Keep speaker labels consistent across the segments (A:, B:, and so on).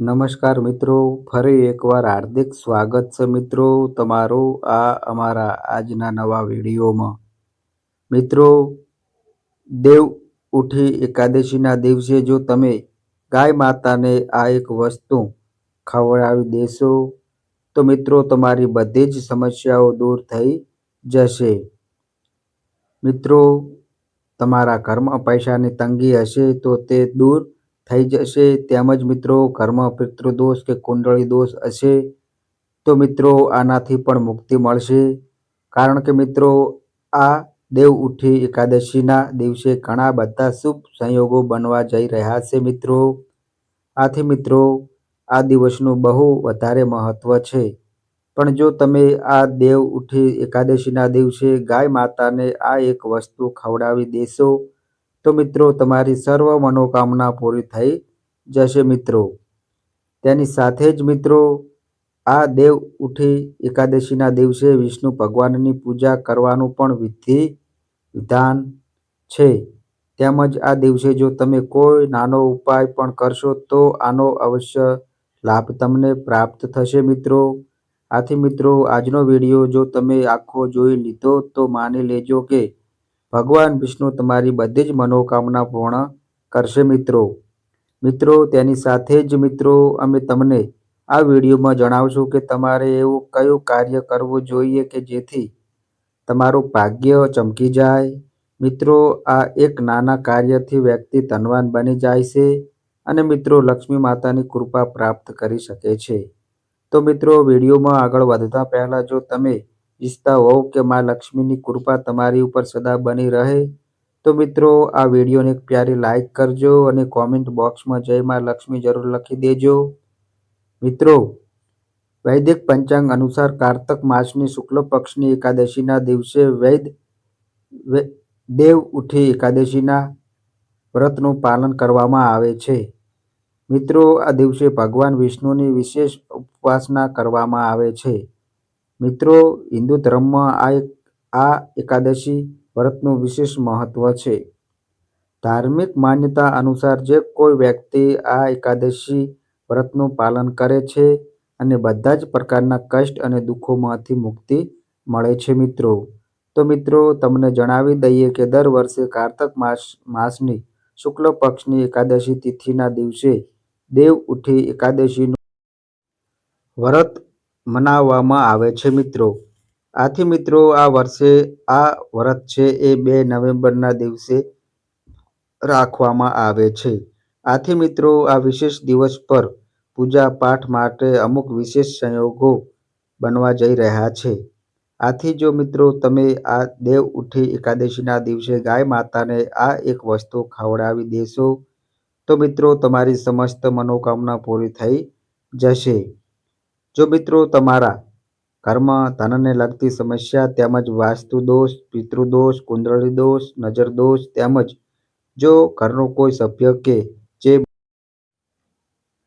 A: નમસ્કાર મિત્રો, ફરી એકવાર હાર્દિક સ્વાગત છે મિત્રો તમારું આ અમારા આજના નવા વિડીયોમાં. મિત્રો, દેવ ઉઠી એકાદશીના દિવસે જો તમે ગાય માતાને આ એક વસ્તુ ખવડાવી દેશો, તો મિત્રો તમારી બધી જ સમસ્યાઓ દૂર થઈ જશે. મિત્રો, તમારા ઘરમાં પૈસાની તંગી હશે તો તે દૂર થઈ જશે. તેમજ મિત્રો, ઘરમાં, પિતૃદોષ કે કુંડળી દોષ હશે તો મિત્રો, આનાથી પણ મુક્તિ મળશે. કારણ કે મિત્રો, આ દેવ ઉઠી એકાદશીના દિવસે ઘણા બધા શુભ સંયોગો બનવા જઈ રહ્યા છે મિત્રો. આથી મિત્રો, આ દિવસનું બહુ વધારે મહત્વ છે. પણ જો તમે આ દેવ ઉઠી એકાદશીના દિવસે ગાય માતાને આ એક વસ્તુ ખવડાવી દેશો તો મિત્રો, તમારી સર્વ મનોકામના પૂરી થઈ જશે મિત્રો. તેની સાથે જ મિત્રો, આ દેવ ઉઠી એકાદશીના દિવસે વિષ્ણુ ભગવાનની પૂજા કરવાનું પણ વિધિ, વિધાન છે. તેમજ આ દિવસે જો તમે કોઈ નાનો ઉપાય પણ કરશો, તો આનો અવશ્ય લાભ તમને પ્રાપ્ત થશે મિત્રો. આથી મિત્રો, આજનો વીડિયો જો તમે આખો જોઈ લીધો, તો માની લેજો કે ભગવાન વિષ્ણુ તમારી બધી જ મનોકામના પૂર્ણ કરશે મિત્રો. મિત્રો, તેની સાથે જ મિત્રો, અમે તમને આ વિડીયોમાં જણાવશું કે તમારે એવું કયું કાર્ય કરવું જોઈએ કે જેથી તમારું ભાગ્ય ચમકી જાય. મિત્રો, આ એક નાના કાર્યથી વ્યક્તિ ધનવાન બની જાય છે અને મિત્રો, લક્ષ્મી માતાની કૃપા પ્રાપ્ત કરી શકે છે. તો મિત્રો, વિડીયોમાં આગળ વધતા પહેલાં જો તમે ઈચ્છતા હોવ કે મા લક્ષ્મીની કૃપા તમારી ઉપર સદા બની રહે, તો મિત્રો આ વિડીયોને એક પ્યારી લાઇક કરજો અને કોમેન્ટ બોક્સમાં જય માં લક્ષ્મી જરૂર લખી દેજો. મિત્રો, વૈદિક પંચાંગ અનુસાર કારતક માસની શુક્લ પક્ષની એકાદશીના દિવસે વૈદ દેવ ઉઠી એકાદશીના વ્રતનું પાલન કરવામાં આવે છે. મિત્રો, આ દિવસે ભગવાન વિષ્ણુની વિશેષ ઉપાસના કરવામાં આવે છે. મિત્રો, હિન્દુ ધર્મમાં આ આ એકાદશી વ્રતનું વિશેષ મહત્વ છે. ધાર્મિક માન્યતા અનુસાર જે કોઈ વ્યક્તિ આ એકાદશી વ્રતનું પાલન કરે છે અને બધા જ પ્રકારના કષ્ટ અને દુઃખોમાંથી મુક્તિ મળે છે મિત્રો. તો મિત્રો, તમને જણાવી દઈએ કે દર વર્ષે કારતક માસ, માસની શુક્લ પક્ષની એકાદશી તિથિના દિવસે દેવ ઉઠી એકાદશીનું વ્રત મનાવવામાં આવે છે મિત્રો. આથી મિત્રો આ વર્ષે, આ વ્રત છે એ બે નવેમ્બરના દિવસે રાખવામાં આવે છે. આથી મિત્રો આ વિશેષ દિવસ પર પૂજા પાઠ માટે અમુક વિશેષ સંયોગો બનવા જઈ રહ્યા છે. આથી જો મિત્રો તમે આ દેવ ઉઠી એકાદશીના દિવસે ગાય માતાને આ એક વસ્તુ ખવડાવી દેશો, તો મિત્રો તમારી સમસ્ત મનોકામના પૂરી થઈ જશે. જો મિત્રો તમારા ઘરમાં ધનને લગતી સમસ્યા તેમજ વાસ્તુ દોષ પિતૃદોષ કુંડળી દોષ, નજર દોષ તેમજ જો ઘરનો કોઈ સભ્ય કે જે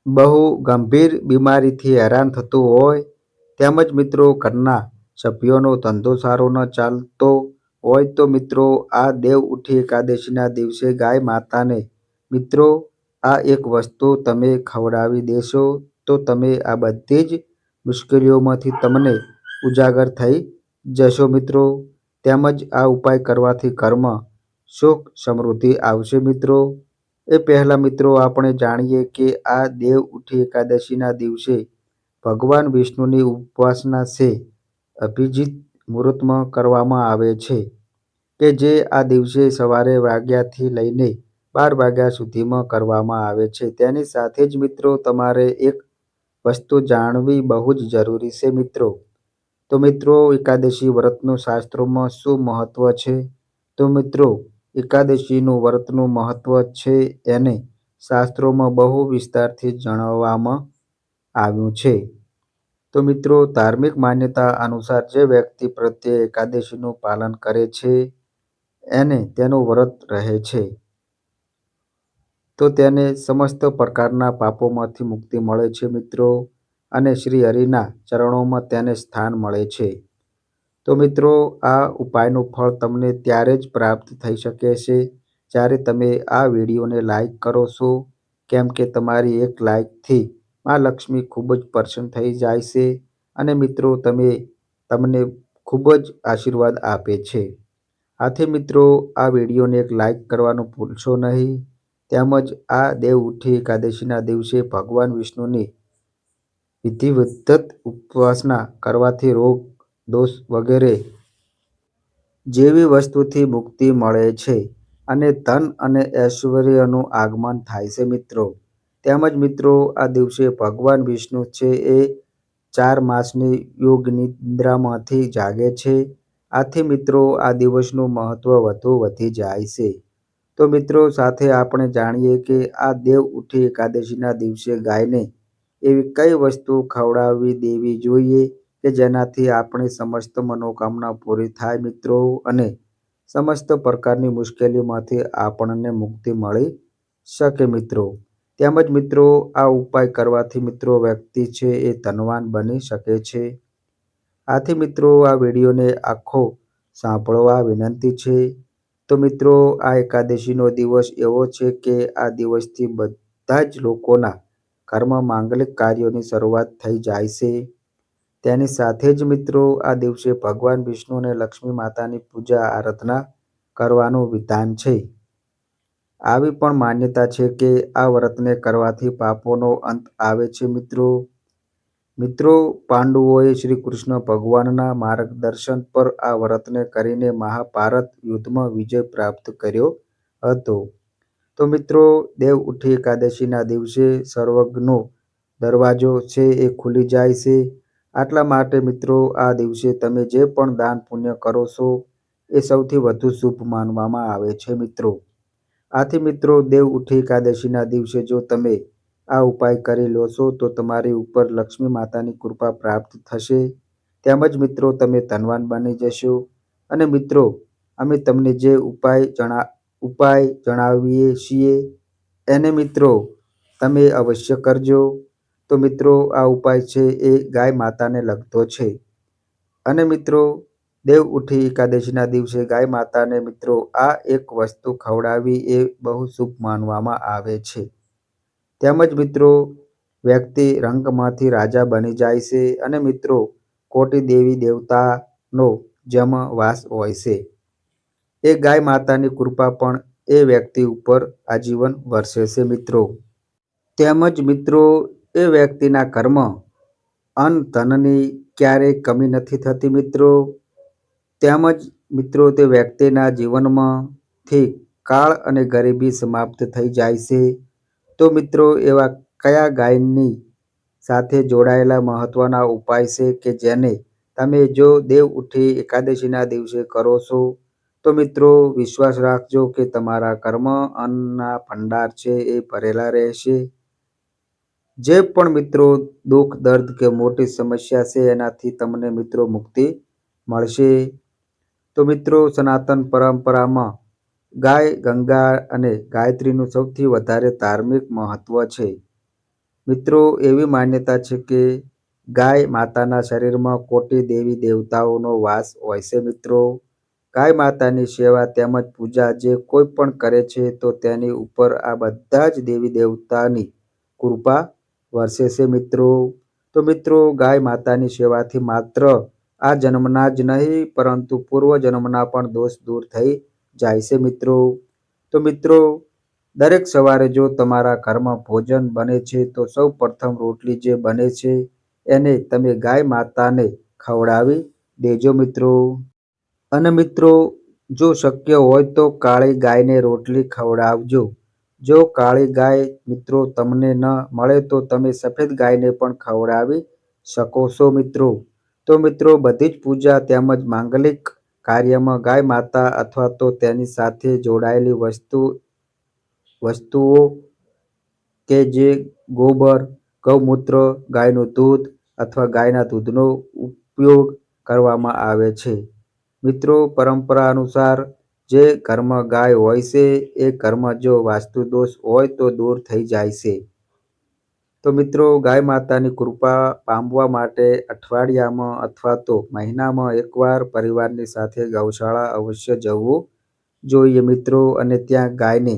A: બહુ ગંભીર બીમારીથી હેરાન થતું હોય તેમજ મિત્રો ઘરના સભ્યોનો ધંધો સારો ન ચાલતો હોય તો મિત્રો આ દેવ ઉઠી એકાદશીના દિવસે ગાય માતાને, મિત્રો આ એક વસ્તુ તમે ખવડાવી દેશો તો તમે આ બધી જ મુશ્કેલીઓમાંથી તમને ઉજાગર થઈ જશો મિત્રો. તેમજ આ ઉપાય કરવાથી ઘરમાં સુખ સમૃદ્ધિ આવશે મિત્રો. એ પહેલાં મિત્રો આપણે જાણીએ કે આ દેવ ઉઠી એકાદશીના દિવસે ભગવાન વિષ્ણુની ઉપાસના છે અભિજીત મુહૂર્તમાં કરવામાં આવે છે કે જે આ દિવસે સવારે વાગ્યાથી લઈને બાર વાગ્યા સુધીમાં કરવામાં આવે છે. તેની સાથે જ મિત્રો તમારે એક વસ્તુ જાણવી બહુ જ જરૂરી છે મિત્રો. તો મિત્રો, એકાદશી વ્રતનું શાસ્ત્રોમાં શું મહત્વ છે? તો મિત્રો, એકાદશીનું વ્રતનું મહત્વ છે એને શાસ્ત્રોમાં બહુ વિસ્તારથી જણાવવામાં આવ્યું છે. તો મિત્રો, ધાર્મિક માન્યતા અનુસાર જે વ્યક્તિ પ્રત્યે એકાદશીનું પાલન કરે છે, એને તેનું વ્રત રહે છે. તો તેને સમસ્ત પ્રકારના પાપોમાંથી મુક્તિ મળે છે, મિત્રો અને શ્રી હરિના ચરણોમાં તેને સ્થાન મળે છે તો મિત્રો, આ ઉપાયનું ફળ તમને ત્યારે જ પ્રાપ્ત થઈ શકે છે, જ્યારે તમે આ વિડીયોને લાઈક કરો છો કેમ કે તમારી એક લાઈકથી મા લક્ષ્મી ખૂબ જ પ્રસન્ન થઈ જાય છે અને મિત્રો, તમે, તમને ખૂબ જ આશીર્વાદ આપે છે. આથી મિત્રો, આ વિડીયોને એક લાઈક કરવાનું ભૂલશો નહીં. તેમજ આ દેવઉઠી એકાદશીના દિવસે ભગવાન વિષ્ણુની વિધિવત ઉપાસના કરવાથી રોગ, દોષ વગેરે જેવી વસ્તુથી મુક્તિ મળે છે અને ધન અને ઐશ્વર્યનું આગમન થાય છે મિત્રો. તેમજ મિત્રો આ દિવસે ભગવાન વિષ્ણુ છે એ ચાર માસની યોગનિદ્રામાંથી જાગે છે. આથી મિત્રો આ દિવસનું મહત્વ વધુ વધી જાય છે. તો મિત્રો સાથે આપણે જાણીએ કે આ દેવ ઉઠી એકાદશીના દિવસે ગાયને એવી કઈ વસ્તુ ખવડાવવી દેવી જોઈએ કે જેનાથી આપણી સમસ્ત મનોકામના પૂરી થાય મિત્રો અને સમસ્ત પ્રકારની મુશ્કેલીમાંથી આપણને મુક્તિ મળી શકે મિત્રો. તેમજ મિત્રો, આ ઉપાય કરવાથી મિત્રો વ્યક્તિ છે એ ધનવાન બની શકે છે. આથી મિત્રો, આ વિડીયોને આખો સાંભળવા વિનંતી છે. તો મિત્રો, આ એકાદશીનો દિવસ એવો છે કે આ દિવસથી બધા જ લોકોના ઘરમાં માંગલિક કાર્યોની શરૂઆત થઈ જાય છે. તેની સાથે જ મિત્રો, આ દિવસે ભગવાન વિષ્ણુ અને લક્ષ્મી માતાની પૂજા આરાધના કરવાનું વિધાન છે. આવી પણ માન્યતા છે કે આ વ્રતને કરવાથી પાપોનો અંત આવે છે મિત્રો. મિત્રો, પાંડવોએ શ્રી કૃષ્ણ ભગવાનના માર્ગદર્શન પર આ વ્રતને કરીને મહાભારત યુદ્ધમાં વિજય પ્રાપ્ત કર્યો હતો. તો મિત્રો, દેવ ઉઠી એકાદશીના દિવસે સર્વજ્ઞનો દરવાજો છે એ ખુલી જાય છે. આટલા માટે મિત્રો, આ દિવસે તમે જે પણ દાન પુણ્ય કરો છો એ સૌથી વધુ શુભ માનવામાં આવે છે મિત્રો. આથી મિત્રો, દેવ ઉઠી એકાદશીના દિવસે જો તમે આ ઉપાય કરી લેશો તો તમારી ઉપર લક્ષ્મી માતાની કૃપા પ્રાપ્ત થશે. તેમજ મિત્રો, તમે ધનવાન બની જશો અને મિત્રો, અમે તમને જે ઉપાય ઉપાય જણાવીએ છીએ, એને મિત્રો, તમે અવશ્ય કરજો. તો મિત્રો, આ ઉપાય છે એ ગાય માતાને લગતો છે અને મિત્રો, દેવ ઉઠી એકાદશીના દિવસે ગાય માતાને મિત્રો, આ એક વસ્તુ ખવડાવી એ બહુ શુભ માનવામાં આવે છે. તેમજ મિત્રો, વ્યક્તિ રંકમાંથી રાજા બની જાય છે અને મિત્રો, કોટી દેવી દેવતાનો જેમાં વાસ હોય છે એ ગાય માતાની કૃપા પણ એ વ્યક્તિ ઉપર આજીવન વરસે છે મિત્રો. તેમજ મિત્રો, એ વ્યક્તિના કર્મ અન્ન ધનની ક્યારેય કમી નથી થતી મિત્રો. તેમજ મિત્રો, તે વ્યક્તિના જીવનમાંથી કાળ અને ગરીબી સમાપ્ત થઈ જાય છે. તો મિત્રો, એવા કયા ગાયનની સાથે જોડાયેલા મહત્વના ઉપાય છે કે જેને તમે જો દેવ ઉઠી એકાદશીના દિવસે કરો છો તો મિત્રો, વિશ્વાસ રાખજો કે તમારા કર્મ અન્નના ભંડાર છે, એ ભરેલા રહેશે. જે પણ મિત્રો દુઃખ, દર્દ કે મોટી સમસ્યા છે, એનાથી તમને મિત્રો મુક્તિ મળશે. તો મિત્રો, સનાતન પરંપરામાં ગાય, ગંગા અને ગાયત્રીનું સૌથી વધારે ધાર્મિક મહત્વ છે. મિત્રો, એવી માન્યતા છે કે ગાય માતાના શરીરમાં કોટી દેવી દેવતાઓનો વાસ હોય છે મિત્રો. ગાય માતાની સેવા તેમજ પૂજા જે કોઈ પણ કરે છે તો તેની ઉપર આ બધા જ દેવી દેવતાની કૃપા વરસે છે મિત્રો. તો મિત્રો, ગાય માતાની સેવાથી માત્ર આ જન્મના જ નહીં, પરંતુ પૂર્વ જન્મના પણ દોષ દૂર થઈ જાય છે મિત્રો. તો મિત્રો, દરેક સવારે જો તમારા ઘરમાં ભોજન બને છે, તો સૌ પ્રથમ રોટલી જે બને છે, એને તમે ગાય માતાને ખવડાવી દેજો મિત્રો. અને મિત્રો, જો શક્ય હોય તો કાળી ગાયને રોટલી ખવડાવજો. જો કાળી ગાય મિત્રો તમને ન મળે, તો તમે સફેદ ગાયને પણ ખવડાવી શકો છો મિત્રો. તો મિત્રો, બધી જ પૂજા તેમજ માંગલિક કાર્યમાં ગાય માતા અથવા તો તેની સાથે જોડાયેલી વસ્તુ વસ્તુઓ કે જે ગોબર, ગૌમૂત્ર, ગાયનું દૂધ અથવા ગાયના દૂધનો ઉપયોગ કરવામાં આવે છે. મિત્રો પરંપરા અનુસાર જે ઘરમાં ગાય હોય છે એ ઘરમાં જો વાસ્તુ દોષ હોય તો દૂર થઈ જાય છે. તો મિત્રો, ગાય માતાની કૃપા પામવા માટે અઠવાડિયામાં અથવા તો મહિનામાં એકવાર પરિવારની સાથે ગૌશાળા અવશ્ય જવું જોઈએ મિત્રો અને ત્યાં ગાયને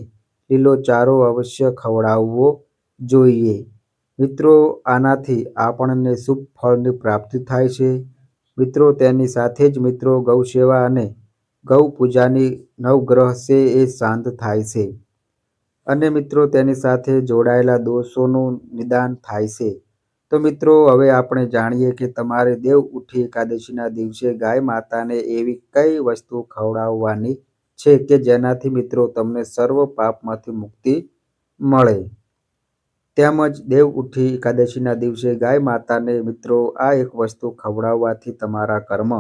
A: લીલો ચારો અવશ્ય ખવડાવવો જોઈએ. મિત્રો, આનાથી આપણને શુભ ફળની પ્રાપ્તિ થાય છે મિત્રો, તેની સાથે જ મિત્રો ગૌસેવા અને ગૌ પૂજાની નવગ્રહ છે એ શાંત થાય છે અને મિત્રો તેની સાથે જોડાયેલા દોષોનું નિદાન થાય છે. તો મિત્રો, હવે આપણે જાણીએ કે તમારે દેવ ઉઠી એકાદશીના દિવસે ગાય માતાને એવી કઈ વસ્તુ ખવડાવવાની છે કે જેનાથી મિત્રો તમને સર્વ પાપમાંથી મુક્તિ મળે? તેમજ દેવ ઉઠી એકાદશીના દિવસે ગાય માતાને મિત્રો આ એક વસ્તુ ખવડાવવાથી તમારા કર્મ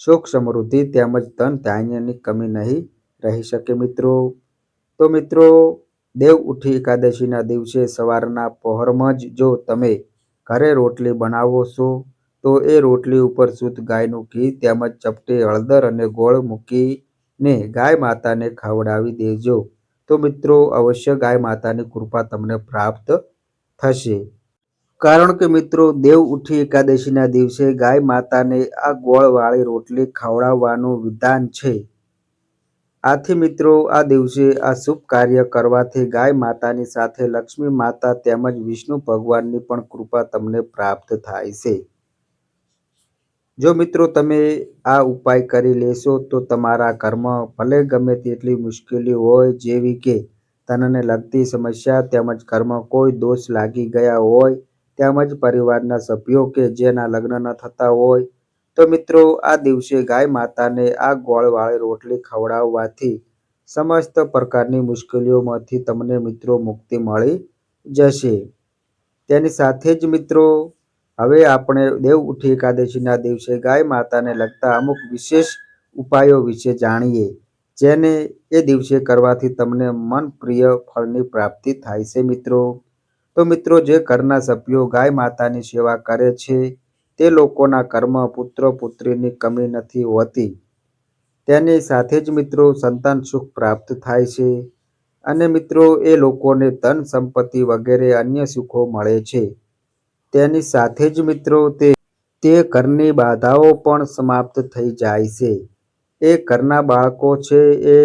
A: સુખ સમૃદ્ધિ તેમજ ધન ધાન્યની કમી નહીં રહી શકે મિત્રો. તો મિત્રો, દેવ ઉઠી એકાદશીના દિવસે સવારના પહોરમાં જ જો તમે ઘરે રોટલી બનાવો છો, તો એ રોટલી ઉપર શુદ્ધ ગાયનું ઘી તેમજ ચપટી હળદર અને ગોળ મૂકીને ગાય માતાને ખવડાવી દેજો. તો મિત્રો, અવશ્ય ગાય માતાની કૃપા તમને પ્રાપ્ત થશે. કારણ કે મિત્રો, દેવ ઉઠી એકાદશીના દિવસે ગાય માતાને આ ગોળવાળી રોટલી ખવડાવવાનું વિધાન છે. આથી મિત્રો, આ દિવસે આ શુભ કાર્ય કરવાથી ગાય માતાની સાથે લક્ષ્મી માતા તેમજ વિષ્ણુ ભગવાનની પણ કૃપા તમને પ્રાપ્ત થાય છે. જો મિત્રો, તમે આ ઉપાય કરી લેશો તો તમારા કર્મ ભલે ગમે તેટલી મુશ્કેલી હોય જેવી કે ધનને લગતી સમસ્યા તેમજ ઘરમાં કોઈ દોષ લાગી ગયા હોય તેમજ પરિવારના સભ્યો કે જેના લગ્ન ન થતા હોય તો મિત્રો, આ દિવસે ગાય માતાને આ ગોળવાળી રોટલી ખવડાવવાથી સમસ્ત પ્રકારની મુશ્કેલીઓમાંથી તમને મિત્રો મુક્તિ મળી જશે. તેની સાથે જ મિત્રો, હવે આપણે દેવ ઉઠી એકાદશીના દિવસે ગાય માતાને લગતા અમુક વિશેષ ઉપાયો વિશે જાણીએ, જેને એ દિવસે કરવાથી તમને મન પ્રિય ફળની પ્રાપ્તિ થાય છે મિત્રો. તો મિત્રો, જે ઘરના સભ્યો ગાય માતાની સેવા કરે છે તે લોકોના ઘરમાં પુત્ર પુત્રીની કમી નથી હોતી. તેની સાથે જ મિત્રો સંતાન સુખ પ્રાપ્ત થાય છે અને મિત્રો એ લોકોને ધન સંપત્તિ વગેરે અન્ય સુખો મળે છે. તેની સાથે જ મિત્રો તે તે ઘરની બાધાઓ પણ સમાપ્ત થઈ જાય છે. એ ઘરના બાળકો છે એ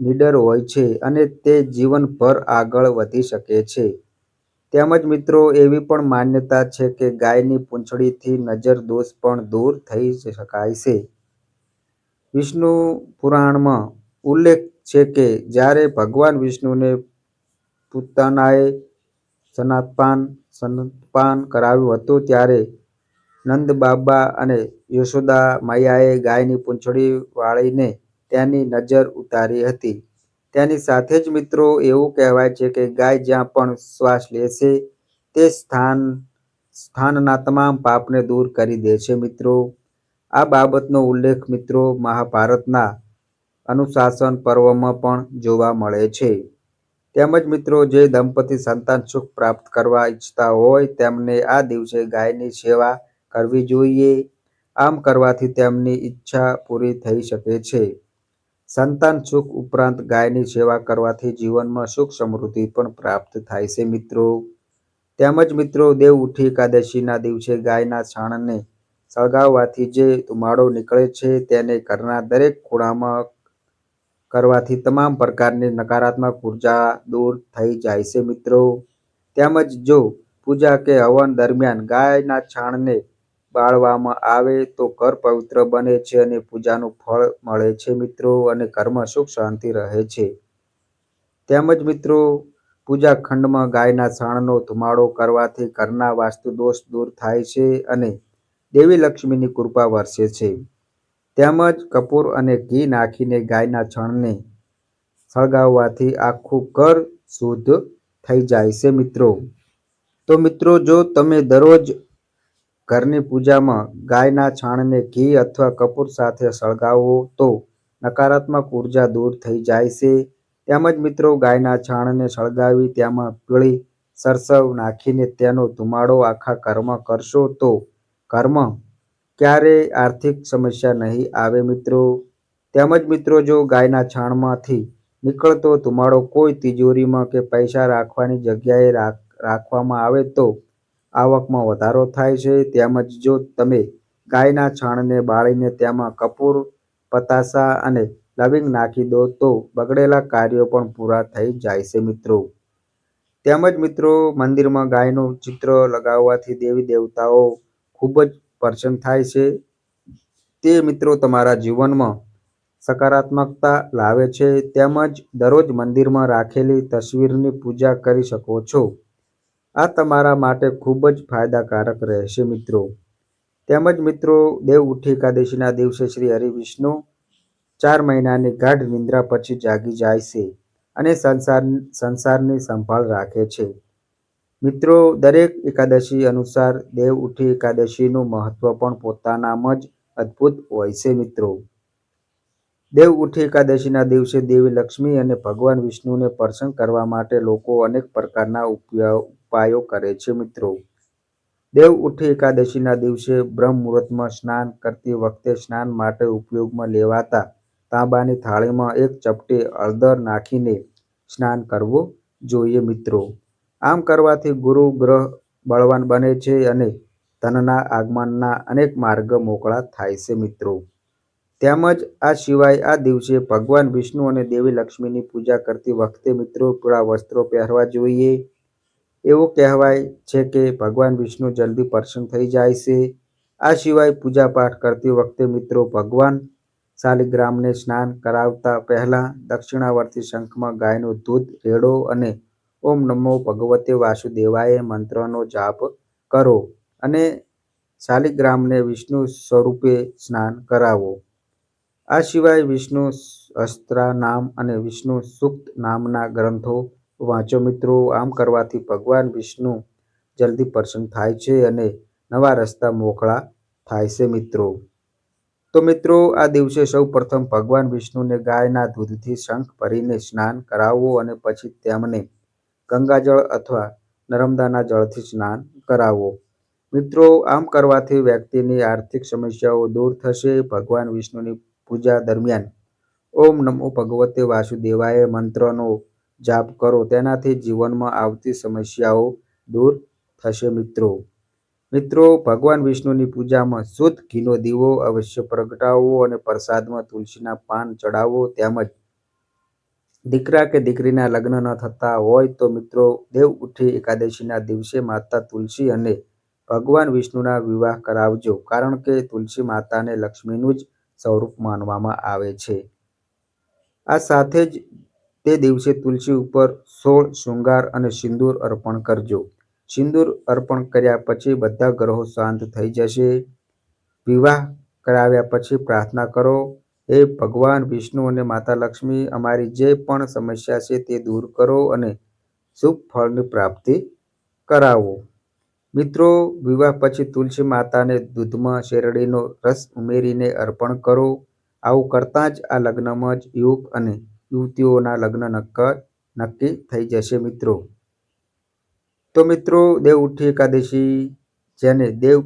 A: નીડર હોય છે અને તે જીવનભર આગળ વધી શકે છે. તેમજ મિત્રો, એવી પણ માન્યતા છે કે ગાયની પૂંછડીથી નજર દોષ પણ દૂર થઈ શકાય છે. વિષ્ણુ પુરાણમાં ઉલ્લેખ છે કે જ્યારે ભગવાન વિષ્ણુને પૂતનાએ સનાતપાન સ્તનપાન કરાવ્યું હતું, ત્યારે નંદબાબા અને યશોદા મૈયાએ ગાયની પૂંછડી વાળીને તેની નજર ઉતારી હતી. તેની સાથે જ મિત્રો એવું કહેવાય છે કે ગાય જ્યાં પણ શ્વાસ લેશે તે સ્થાન, સ્થાનના તમામ પાપને દૂર કરી દે છે મિત્રો. આ બાબતનો ઉલ્લેખ મિત્રો મહાભારતના અનુશાસન પર્વમાં પણ જોવા મળે છે. તેમજ મિત્રો જે દંપતી સંતાન સુખ પ્રાપ્ત કરવા ઈચ્છતા હોય તેમને આ દિવસે ગાયની સેવા કરવી જોઈએ. આમ કરવાથી તેમની ઈચ્છા પૂરી થઈ શકે છે. સંતાન સુખ ઉપરાંત ગાયની સેવા કરવાથી જીવનમાં સુખ સમૃદ્ધિ પણ પ્રાપ્ત થાય છે મિત્રો. તેમજ મિત્રો, દેવ ઉઠી એકાદશીના દિવસે ગાયના છાણને સળગાવવાથી જે ધુમાડો નીકળે છે તેને ઘરના દરેક ખૂણામાં કરવાથી તમામ પ્રકારની નકારાત્મક ઊર્જા દૂર થઈ જાય છે મિત્રો. તેમજ જો પૂજા કે હવન દરમિયાન ગાયના છાણને બાળવામાં આવે તો ઘર પવિત્ર બને છે અને પૂજાનું ફળ મળે છે મિત્રો અને ઘરમાં સુખ શાંતિ રહે છે. તેમજ મિત્રો, પૂજા ખંડમાં ગાયના છાણનો ધુમાડો કરવાથી ઘરના વાસ્તુ દોષ દૂર થાય છે અને દેવી લક્ષ્મીની કૃપા વરસે છે. તેમજ કપૂર અને ઘી નાખીને ગાયના છણને સળગાવવાથી આખું ઘર શુદ્ધ થઈ જાય છે મિત્રો. તો મિત્રો, જો તમે દરરોજ ઘરની પૂજામાં ગાયના છાણને ઘી અથવા કપૂર સાથે સળગાવો તો નકારાત્મક ઊર્જા દૂર થઈ જાય છે. તેમજ મિત્રો, ગાયના છાણને સળગાવી તેમાં પીળી સરસવ નાખીને તેનો ધુમાડો આખા ઘરમાં કરશો તો ઘરમાં ક્યારેય આર્થિક સમસ્યા નહીં આવે મિત્રો. તેમજ મિત્રો, જો ગાયના છાણમાંથી નીકળતો ધુમાડો કોઈ તિજોરીમાં કે પૈસા રાખવાની જગ્યાએ રાખવામાં આવે તો આવકમાં વધારો થાય છે. તેમજ જો તમે ગાયના છાણને બાળીને તેમાં કપૂર, પતાસા અને લવિંગ નાખી દો તો બગડેલા કાર્યો પણ પૂરા થઈ જાય છે મિત્રો. તેમજ મિત્રો, મંદિરમાં ગાયનું ચિત્ર લગાવવાથી દેવી દેવતાઓ ખૂબ જ પ્રસન્ન થાય છે. તે મિત્રો તમારા જીવનમાં સકારાત્મકતા લાવે છે. તેમજ દરરોજ મંદિરમાં રાખેલી તસવીરની પૂજા કરી શકો છો. આ તમારા માટે ખૂબ જ ફાયદાકારક રહેશે મિત્રો. તેમજ મિત્રો, દેવ ઉઠી એકાદશીના દિવસે શ્રી હરિવિષ્ણુ ચાર મહિનાની ગાઢ નિંદ્રા પછી જાગી જાય છે અને સંસાર, સંસારની સંભાળ રાખે છે. મિત્રો, દરેક એકાદશી અનુસાર દેવ ઉઠી એકાદશીનું મહત્વ પણ પોતાનામાં જ અદ્ભુત હોય છે મિત્રો. દેવ ઉઠી એકાદશીના દિવસે દેવી લક્ષ્મી અને ભગવાન વિષ્ણુને પ્રસન્ન કરવા માટે લોકો અનેક પ્રકારના ઉપાયો કરે છે મિત્રો. દેવ ઉઠી એકાદશીના દિવસે બ્રહ્મ મુહૂર્તમાં સ્નાન કરતી વખતે સ્નાન માટે ઉપયોગમાં લેવાતા તાંબાની થાળીમાં એક ચપટી હળદર નાખીને સ્નાન કરવું જોઈએ મિત્રો. આમ કરવાથી ગુરુ, ગ્રહ બળવાન બને છે અને ધનના આગમનના અનેક માર્ગ મોકળા થાય છે મિત્રો. તેમજ આ સિવાય આ દિવસે ભગવાન વિષ્ણુ અને દેવી લક્ષ્મીની પૂજા કરતી વખતે મિત્રો પૂરા વસ્ત્રો પહેરવા જોઈએ. એવું કહેવાય છે કે ભગવાન વિષ્ણુ જલ્દી પ્રસન્ન થઈ જાય છે. આ સિવાય પૂજાપાઠ કરતી વખતે મિત્રો ભગવાન શાલિગ્રામને સ્નાન કરાવતા પહેલાં દક્ષિણાવર્તી શંખમાં ગાયનું દૂધ, રેડો અને ઓમ નમો ભગવતે વાસુદેવાય મંત્રનો જાપ કરો અને શાલિગ્રામને વિષ્ણુ સ્વરૂપે સ્નાન કરાવો. આ સિવાય વિષ્ણુ અસ્ત્રા નામ અને વિષ્ણુ સૂક્ત નામના ગ્રંથો વાંચો મિત્રો, આમ કરવાથી ભગવાન વિષ્ણુ જલ્દી પ્રસન્ન થાય છે અને નવા રસ્તા મોકળા થાય છે મિત્રો. તો મિત્રો, આ દિવસે સૌ પ્રથમ ભગવાન વિષ્ણુને ગાયના દૂધથી શંખ ભરીને સ્નાન કરાવવો અને પછી તેમને ગંગાજળ અથવા નર્મદાના જળથી સ્નાન કરાવવો મિત્રો, આમ કરવાથી વ્યક્તિની આર્થિક સમસ્યાઓ દૂર થશે. ભગવાન વિષ્ણુની પૂજા દરમિયાન ઓમ નમો ભગવતે વાસુદેવાય મંત્રનો જાપ કરો. તેનાથી જીવનમાં આવતી સમસ્યાઓ દૂર થશે મિત્રો. મિત્રો, ભગવાન વિષ્ણુની પૂજામાં શુદ્ધ ઘીનો દીવો, અવશ્ય પ્રગટાવવો અને પ્રસાદમાં તુલસીના પાન ચડાવવો તેમજ દીકરા કે દીકરીના લગ્ન ન થતા હોય તો મિત્રો, દેવ ઉઠી એકાદશીના દિવસે માતા તુલસી અને ભગવાન વિષ્ણુના વિવાહ કરાવજો. કારણ કે તુલસી માતાને લક્ષ્મીનું જ સ્વરૂપ માનવામાં આવે છે. આ સાથે જ તે દિવસે તુલસી ઉપર સોળ શૃંગાર અને સિંદૂર અર્પણ કરજો. સિંદૂર અર્પણ કર્યા પછી બધા ગ્રહો શાંત થઈ જશે. વિવાહ કરાવ્યા પછી પ્રાર્થના કરો, હે ભગવાન વિષ્ણુ અને માતા લક્ષ્મી, અમારી જે પણ સમસ્યા છે તે દૂર કરો અને શુભ ફળની પ્રાપ્તિ કરાવો. મિત્રો, વિવાહ પછી તુલસી માતાને દૂધમાં શેરડીનો રસ ઉમેરીને અર્પણ કરો. આવું કરતાં જ આ લગ્નમાં જ યોગ અને યુવતીઓના લગ્ન નક્કર, નક્કી થઈ જશે મિત્રો. તો મિત્રો, દેવ ઉઠી એકાદશી, જેને દેવ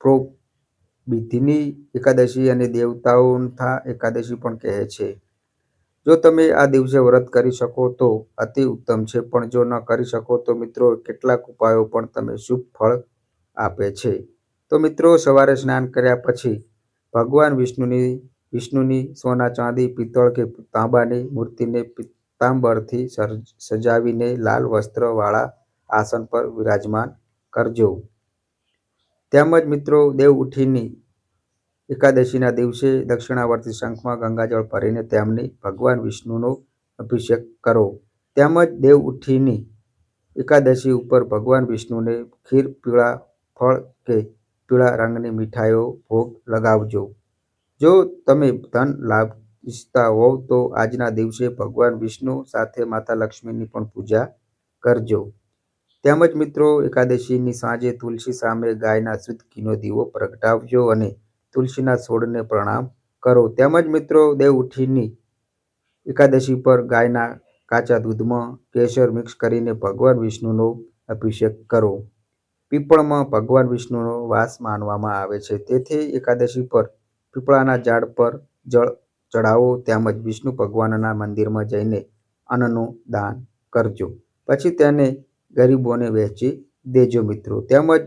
A: પ્રોબિધિની એકાદશી અને દેવતાઓના એકાદશી પણ કહે છે. જો તમે આ દિવસે વ્રત કરી શકો તો અતિ ઉત્તમ છે, પણ જો ન કરી શકો તો મિત્રો, કેટલાક ઉપાયો પણ તમે શુભ ફળ આપે છે. તો મિત્રો, સવારે સ્નાન કર્યા પછી ભગવાન વિષ્ણુની વિષ્ણુની સોના ચાંદી, પિત્તળ કે તાંબાની મૂર્તિને પિત્તાંબરથી સજાવીને લાલ વસ્ત્રવાળા આસન પર વિરાજમાન કરજો. તેમજ મિત્રો, દેવ ઉઠીની એકાદશીના દિવસે દક્ષિણાવર્તી શંખમાં ગંગાજળ ભરીને તેમની ભગવાન વિષ્ણુનો અભિષેક કરો. તેમજ દેવ ઉઠીની એકાદશી ઉપર ભગવાન વિષ્ણુને ખીર, પીળા ફળ કે પીળા રંગની મીઠાઈઓ ભોગ લગાવજો. જો તમે ધન લાભ ઈચ્છતા હોવ તો આજના દિવસે ભગવાન વિષ્ણુ સાથે માતા લક્ષ્મીની પણ પૂજા કરજો. તેમજ મિત્રો, એકાદશીની સાંજે તુલસી સામે ગાયના શુદ્ધ ઘીનો દીવો પ્રગટાવજો અને તુલસીના છોડને પ્રણામ કરો. તેમજ મિત્રો, દેવ ઉઠીની એકાદશી પર ગાયના કાચા દૂધમાં કેસર મિક્સ કરીને ભગવાન વિષ્ણુનો અભિષેક કરો. પીપળમાં ભગવાન વિષ્ણુનો વાસ માનવામાં આવે છે. તેથી એકાદશી પર પીપળાના ઝાડ પર જળ ચઢાવો તેમજ વિષ્ણુ ભગવાનના મંદિરમાં જઈને અન્નનું દાન કરજો. પછી તેને ગરીબોને વહેંચી દેજો મિત્રો. તેમજ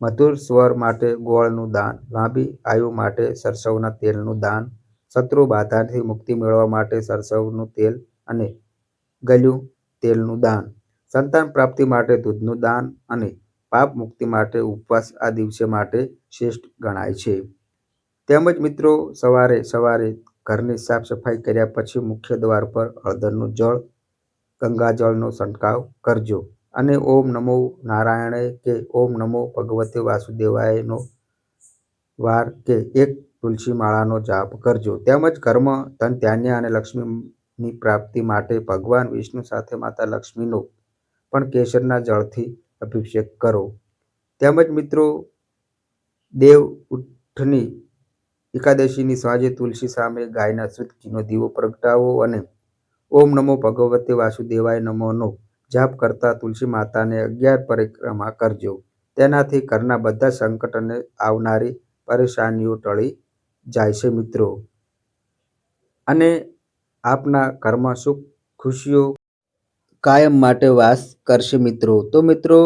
A: મધુર સ્વર માટે ગોળનું દાન, લાંબી આયુ માટે સરસવના તેલનું દાન, શત્રુ બાધાથી મુક્તિ મેળવવા માટે સરસવનું તેલ અને ગલ્યું તેલનું દાન, સંતાન પ્રાપ્તિ માટે દૂધનું દાન અને પાપ મુક્તિ માટે ઉપવાસ આ દિવસે માટે શ્રેષ્ઠ ગણાય છે. તેમજ મિત્રો, સવારે સવારે ઘરની સાફ સફાઈ કર્યા પછી મુખ્ય દ્વાર પર હળદરનું જળ ગંગાજળનો છંટકાવ કરજો. અને ઓમ નમો નારાયણે કે ઓમ નમો ભગવતે વાસુદેવાયનો વાર કે એક તુલસી માળાનો જાપ કરજો. તેમજ કર્મ, ધન, ધાન્ય અને લક્ષ્મીની પ્રાપ્તિ માટે ભગવાન વિષ્ણુ સાથે માતા લક્ષ્મીનો પણ કેસરના જળથી અભિષેક કરો. તેમજ મિત્રો, દેવ ઉઠની એકાદશીની સાંજે તુલસી સામે ગાયના શુદ્ધ ઘીનો દીવો પ્રગટાવો અને ઓમ નમો ભગવતે વાસુદેવાય નમોનો જાપ કરતા તુલસી માતાને અગિયાર પરિક્રમા કરજો. તેનાથી ઘરના બધા સંકટ અને આવનારી પરેશાનીઓ ટળી જાય છે મિત્રો. અને આપના ઘરમાં સુખ, ખુશીઓ કાયમ માટે વાસ કરશે મિત્રો. તો મિત્રો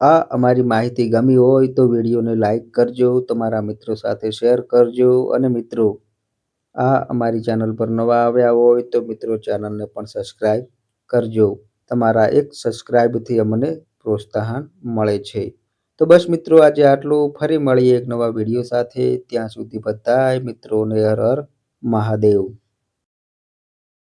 A: આ અમારી માહિતી ગમી હોય તો વિડીયોને લાઈક કરજો, તમારા મિત્રો સાથે શેર કરજો અને મિત્રો, આ અમારી ચેનલ પર નવા આવ્યા હોય તો મિત્રો ચેનલને પણ સબસ્ક્રાઈબ કરજો. તમારા એક સબસ્ક્રાઈબથી અમને પ્રોત્સાહન મળે છે. તો બસ મિત્રો, આજે આટલું. ફરી મળીએ એક નવા વીડિયો સાથે. ત્યાં સુધી બધાય મિત્રોને હર હર મહાદેવ.